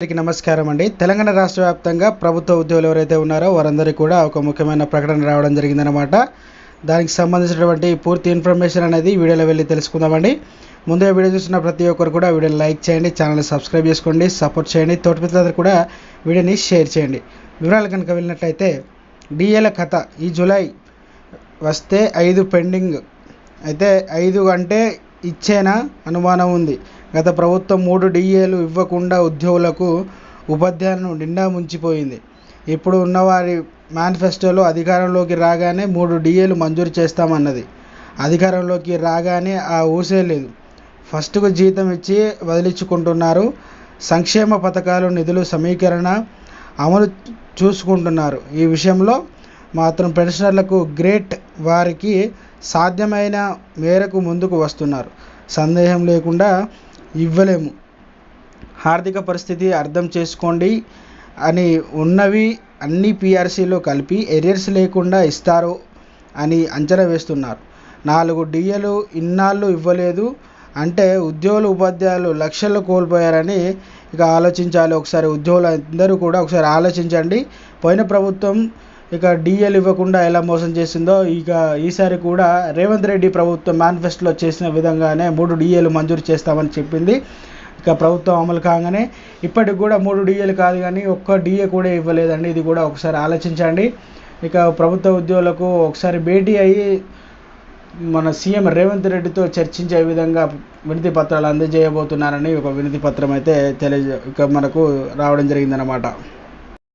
అందరికీ నమస్కారం అండి. తెలంగాణ రాష్ట్ర వ్యాప్తంగా ప్రభుత్వ ఉద్యోగులు ఎవరైతే ఉన్నారో వారందరికీ కూడా ఒక ముఖ్యమైన ప్రకటన రావడం జరిగిందనమాట దానికి సంబంధించినటువంటి పూర్తి ఇన్ఫర్మేషన్ అనేది వీడియోలో వెళ్ళి తెలుసుకుందామండి. ముందుగా వీడియో చూసిన ప్రతి ఒక్కరు కూడా వీడియో లైక్ చేయండి ఛానల్ సబ్స్క్రైబ్ చేసుకోండి సపోర్ట్ చేయండి తోటి మిత్రులందరూ కూడా వీడియోని షేర్ చేయండి. వివరాలు కనుక వెళ్ళినట్లయితే డిఏల కథ ఈ జూలై వస్తే ఐదు పెండింగ్ అయితే ఐదు అంటే ఇచ్చేనా అనుమానం ఉంది. గత ప్రభుత్వం మూడు డిఏలు ఇవ్వకుండా ఉద్యోగులకు ఉపాధ్యాయులను నిండా ముంచిపోయింది. ఇప్పుడు ఉన్నవారి మేనిఫెస్టోలో అధికారంలోకి రాగానే మూడు డిఏలు మంజూరు చేస్తామన్నది. అధికారంలోకి రాగానే ఆ ఊసే లేదు. ఫస్ట్కు జీతం ఇచ్చి వదిలించుకుంటున్నారు. సంక్షేమ పథకాలు నిధులు సమీకరణ అమలు చూసుకుంటున్నారు. ఈ విషయంలో మాత్రం పెన్షనర్లకు గ్రేట్ వారికి సాధ్యమైన మేరకు ముందుకు వస్తున్నారు. సందేహం లేకుండా ఇవ్వలేము. ఆర్థిక పరిస్థితి అర్థం చేసుకోండి అని ఉన్నవి అన్ని పిఆర్సీలో కలిపి ఎరియర్స్ లేకుండా ఇస్తారు అని అంచనా వేస్తున్నారు. నాలుగు డిఏలు ఇన్నాళ్ళు ఇవ్వలేదు అంటే ఉద్యోగులు ఉపాధ్యాయులు లక్షల్లో కోల్పోయారని ఇక ఆలోచించాలి. ఒకసారి ఉద్యోగులు అందరూ కూడా ఒకసారి ఆలోచించండి. పోయిన ప్రభుత్వం ఇక డిఎల్ ఇవ్వకుండా ఎలా మోసం చేసిందో ఇక ఈసారి కూడా రేవంత్ రెడ్డి ప్రభుత్వం మేనిఫెస్టోలో చేసిన విధంగానే మూడు డిఏలు మంజూరు చేస్తామని చెప్పింది. ఇక ప్రభుత్వం అమలు కాగానే ఇప్పటికి కూడా మూడు డిఏలు కాదు కానీ ఒక్క డిఏ కూడా ఇవ్వలేదండి. ఇది కూడా ఒకసారి ఆలోచించండి. ఇక ప్రభుత్వ ఉద్యోగులకు ఒకసారి భేటీ అయ్యి మన సీఎం రేవంత్ రెడ్డితో చర్చించే విధంగా వినతి పత్రాలు అందజేయబోతున్నారని ఒక వినతి పత్రం అయితే తెలియజే ఇక మనకు రావడం జరిగిందనమాట